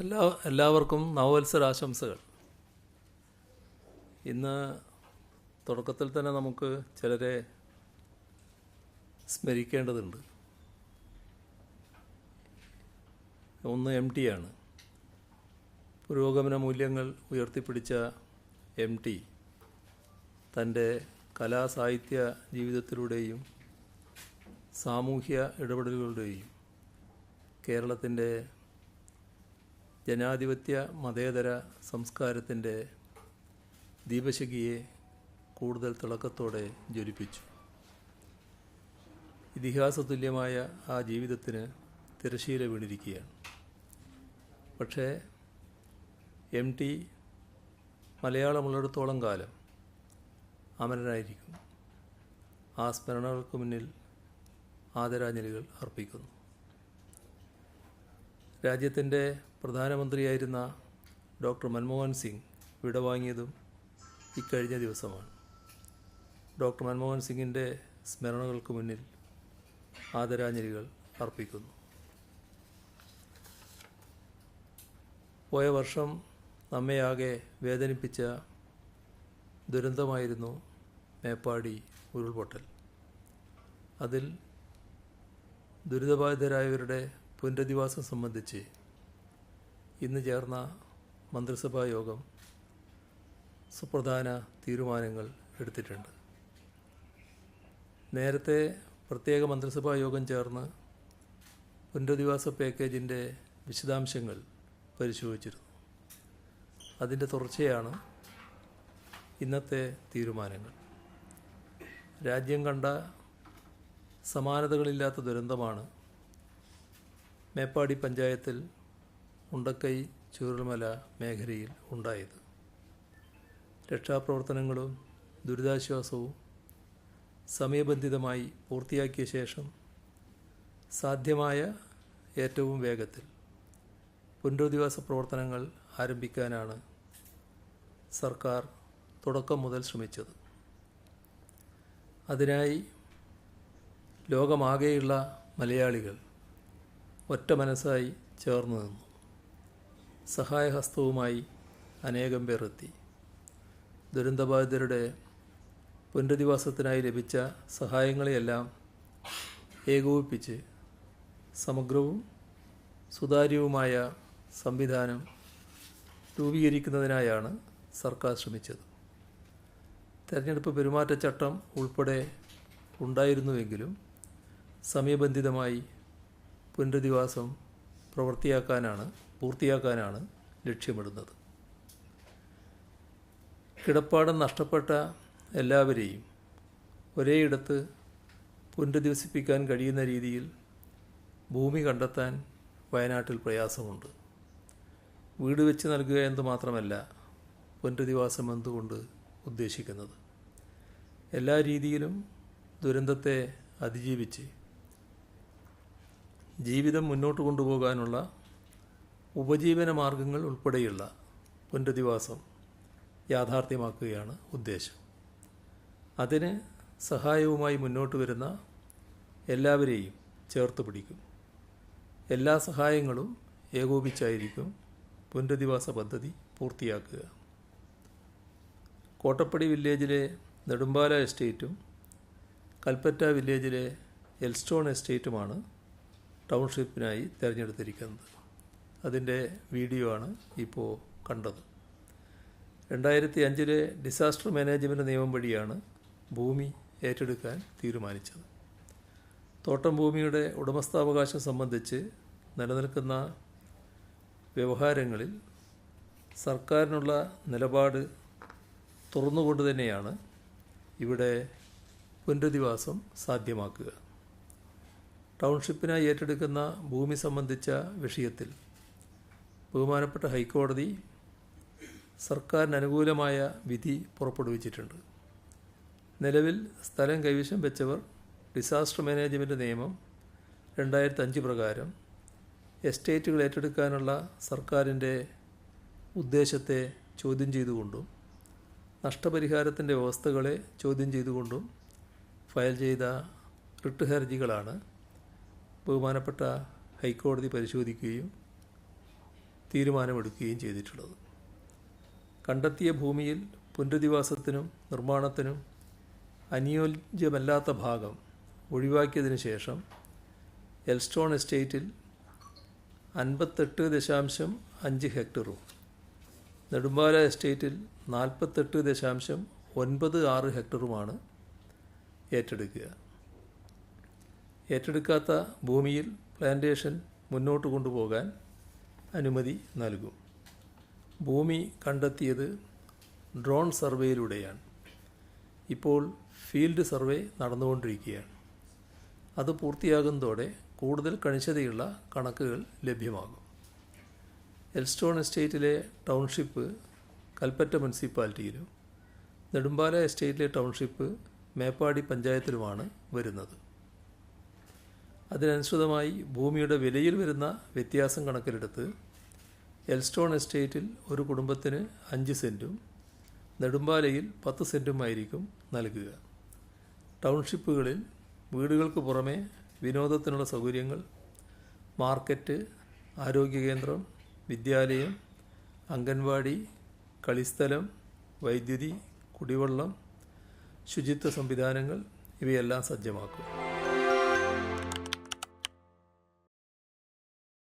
എല്ലാ എല്ലാവർക്കും നവവത്സര ആശംസകൾ ഇന്ന് തുടക്കത്തിൽ തന്നെ നമുക്ക് ചിലരെ സ്മരിക്കേണ്ടതുണ്ട്. ഒന്ന് എം ടി ആണ്. പുരോഗമന മൂല്യങ്ങൾ ഉയർത്തിപ്പിടിച്ച എം ടി തന്റെ കലാസാഹിത്യ ജീവിതത്തിലൂടെയും സാമൂഹ്യ ഇടപെടലുകളുടെയും കേരളത്തിന്റെ ജനാധിപത്യ മതേതര സംസ്കാരത്തിന്റെ ദീപശകിയെ കൂടുതൽ തിളക്കത്തോടെ ജ്വലിപ്പിച്ചു. ഇതിഹാസ തുല്യമായ ആ ജീവിതത്തിന് തിരശീല വീണിരിക്കുകയാണ്. പക്ഷേ എം ടി മലയാളമുള്ളിടത്തോളം കാലം അമരനായിരിക്കും ആ സ്മരണകൾക്ക് മുന്നിൽ ആദരാഞ്ജലികൾ അർപ്പിക്കുന്നു. രാജ്യത്തിന്റെ പ്രധാനമന്ത്രിയായിരുന്ന ഡോക്ടർ മൻമോഹൻ സിംഗ് വിടവാങ്ങിയതും ഇക്കഴിഞ്ഞ ദിവസമാണ്. ഡോക്ടർ മൻമോഹൻ സിംഗിന്റെ സ്മരണകൾക്ക് മുന്നിൽ ആദരാഞ്ജലികൾ അർപ്പിക്കുന്നു. പോയ വർഷം നമ്മെയാകെ വേദനിപ്പിച്ച ദുരന്തമായിരുന്നു മേപ്പാടി ഉരുൾപൊട്ടൽ. അതിൽ ദുരിതബാധിതരായവരുടെ പുനരധിവാസം സംബന്ധിച്ച് ഇന്ന് ചേർന്ന മന്ത്രിസഭാ യോഗം സുപ്രധാന തീരുമാനങ്ങൾ എടുത്തിട്ടുണ്ട്. നേരത്തെ പ്രത്യേക മന്ത്രിസഭാ യോഗം ചേർന്ന് പുനരധിവാസ പാക്കേജിന്റെ വിശദാംശങ്ങൾ പരിശോധിച്ചിരുന്നു. അതിന്റെ തുടർച്ചയാണ് ഇന്നത്തെ തീരുമാനങ്ങൾ. രാജ്യം കണ്ട സമാനതകളില്ലാത്ത ദുരന്തമാണ് മേപ്പാടി പഞ്ചായത്തിൽ ഉണ്ടക്കൈ ചൂരൽമല മേഖലയിൽ ഉണ്ടായത്. രക്ഷാപ്രവർത്തനങ്ങളും ദുരിതാശ്വാസവും സമയബന്ധിതമായി പൂർത്തിയാക്കിയ ശേഷം സാധ്യമായ ഏറ്റവും വേഗത്തിൽ പുനരധിവാസ പ്രവർത്തനങ്ങൾ ആരംഭിക്കാനാണ് സർക്കാർ തുടക്കം മുതൽ ശ്രമിച്ചത്. അതിനായി ലോകമാകെയുള്ള മലയാളികൾ ഒറ്റ മനസ്സായി ചേർന്ന് നിന്നു. സഹായഹസ്തവുമായി അനേകം പേർ എത്തി. ദുരന്തബാധിതരുടെ പുനരധിവാസത്തിനായി ലഭിച്ച സഹായങ്ങളെയെല്ലാം ഏകോപിപ്പിച്ച് സമഗ്രവും സുതാര്യവുമായ സംവിധാനം രൂപീകരിക്കുന്നതിനായാണ് സർക്കാർ ശ്രമിച്ചത്. തെരഞ്ഞെടുപ്പ് പെരുമാറ്റച്ചട്ടം ഉൾപ്പെടെ ഉണ്ടായിരുന്നുവെങ്കിലും സമയബന്ധിതമായി പുനരധിവാസം പ്രവൃത്തിയാക്കാനാണ് പൂർത്തിയാക്കാനാണ് ലക്ഷ്യമിടുന്നത്. കിടപ്പാടം നഷ്ടപ്പെട്ട എല്ലാവരെയും ഒരേയിടത്ത് പുനരധിവസിപ്പിക്കാൻ കഴിയുന്ന രീതിയിൽ ഭൂമി കണ്ടെത്താൻ വയനാട്ടിൽ പ്രയാസമുണ്ട്. വീട് വെച്ച് നൽകുക എന്ന് മാത്രമല്ല പുനരധിവാസം എന്തുകൊണ്ട് ഉദ്ദേശിക്കുന്നത്? എല്ലാ രീതിയിലും ദുരന്തത്തെ അതിജീവിച്ച് ജീവിതം മുന്നോട്ട് കൊണ്ടുപോകാനുള്ള ഉപജീവന മാർഗങ്ങൾ ഉൾപ്പെടെയുള്ള പുനരധിവാസം യാഥാർത്ഥ്യമാക്കുകയാണ് ഉദ്ദേശം. അതിന് സഹായവുമായി മുന്നോട്ട് വരുന്ന എല്ലാവരെയും ചേർത്ത് പിടിക്കും. എല്ലാ സഹായങ്ങളും ഏകോപിച്ചായിരിക്കും പുനരധിവാസ പദ്ധതി പൂർത്തിയാക്കുക. കോട്ടപ്പടി വില്ലേജിലെ നെടുമ്പാല എസ്റ്റേറ്റും കൽപ്പറ്റ വില്ലേജിലെ എൽസ്റ്റോൺ എസ്റ്റേറ്റുമാണ് ടൗൺഷിപ്പിനായി തിരഞ്ഞെടുത്തിരിക്കുന്നത്. അതിന്റെ വീഡിയോ ആണ് ഇപ്പോൾ കണ്ടത്. രണ്ടായിരത്തി അഞ്ചിലെ ഡിസാസ്റ്റർ മാനേജ്മെന്റ് നിയമം വഴിയാണ് ഭൂമി ഏറ്റെടുക്കാൻ തീരുമാനിച്ചത്. തോട്ടം ഭൂമിയുടെ ഉടമസ്ഥാവകാശം സംബന്ധിച്ച് നിലനിൽക്കുന്ന വ്യവഹാരങ്ങളിൽ സർക്കാരിനുള്ള നിലപാട് തുറന്നുകൊണ്ട് തന്നെയാണ് ഇവിടെ പുനരധിവാസം സാധ്യമാക്കുക. ടൗൺഷിപ്പിനായി ഏറ്റെടുക്കുന്ന ഭൂമി സംബന്ധിച്ച വിഷയത്തിൽ ബഹുമാനപ്പെട്ട ഹൈക്കോടതി സർക്കാരിന് അനുകൂലമായ വിധി പുറപ്പെടുവിച്ചിട്ടുണ്ട്. നിലവിൽ സ്ഥലം കൈവശം വെച്ചവർ ഡിസാസ്റ്റർ മാനേജ്മെന്റ് നിയമം രണ്ടായിരത്തി അഞ്ച് പ്രകാരം എസ്റ്റേറ്റുകൾ ഏറ്റെടുക്കാനുള്ള സർക്കാരിന്റെ ഉദ്ദേശത്തെ ചോദ്യം ചെയ്തുകൊണ്ടും നഷ്ടപരിഹാരത്തിന്റെ വ്യവസ്ഥകളെ ചോദ്യം ചെയ്തുകൊണ്ടും ഫയൽ ചെയ്ത റിട്ട് ഹർജികളാണ് ബഹുമാനപ്പെട്ട ഹൈക്കോടതി പരിശോധിക്കുകയും തീരുമാനമെടുക്കുകയും ചെയ്തിട്ടുള്ളത്. കണ്ടെത്തിയ ഭൂമിയിൽ പുനരധിവാസത്തിനും നിർമ്മാണത്തിനും അനുയോജ്യമല്ലാത്ത ഭാഗം ഒഴിവാക്കിയതിനു ശേഷം എൽസ്റ്റോൺ എസ്റ്റേറ്റിൽ അൻപത്തെട്ട് ദശാംശം അഞ്ച് ഹെക്ടറും നെടുമ്പാല എസ്റ്റേറ്റിൽ നാൽപ്പത്തെട്ട് ദശാംശം ഒൻപത് ആറ് ഹെക്ടറുമാണ് ഏറ്റെടുക്കുക. ഏറ്റെടുക്കാത്ത ഭൂമിയിൽ പ്ലാന്റേഷൻ മുന്നോട്ട് കൊണ്ടുപോകാൻ അനുമതി നൽകും. ഭൂമി കണ്ടെത്തിയത് ഡ്രോൺ സർവേയിലൂടെയാണ്. ഇപ്പോൾ ഫീൽഡ് സർവേ നടന്നുകൊണ്ടിരിക്കുകയാണ്. അത് പൂർത്തിയാകുന്നതോടെ കൂടുതൽ കണിശതയുള്ള കണക്കുകൾ ലഭ്യമാകും. എൽസ്റ്റോൺ എസ്റ്റേറ്റിലെ ടൗൺഷിപ്പ് കൽപ്പറ്റ മുനിസിപ്പാലിറ്റിയിലും നെടുമ്പാല എസ്റ്റേറ്റിലെ ടൗൺഷിപ്പ് മേപ്പാടി പഞ്ചായത്തിലുമാണ് വരുന്നത്. അതിനനുസൃതമായി ഭൂമിയുടെ വിലയിൽ വരുന്ന വ്യത്യാസം കണക്കിലെടുത്ത് എൽസ്റ്റോൺ എസ്റ്റേറ്റിൽ ഒരു കുടുംബത്തിന് അഞ്ച് സെന്റും നെടുമ്പാലയിൽ പത്ത് സെന്റുമായിരിക്കും നൽകുക. ടൗൺഷിപ്പുകളിൽ വീടുകൾക്ക് പുറമെ വിനോദത്തിനുള്ള സൗകര്യങ്ങൾ മാർക്കറ്റ് ആരോഗ്യകേന്ദ്രം വിദ്യാലയം അംഗൻവാടി കളിസ്ഥലം വൈദ്യുതി കുടിവെള്ളം ശുചിത്വ സംവിധാനങ്ങൾ ഇവയെല്ലാം സജ്ജമാക്കും.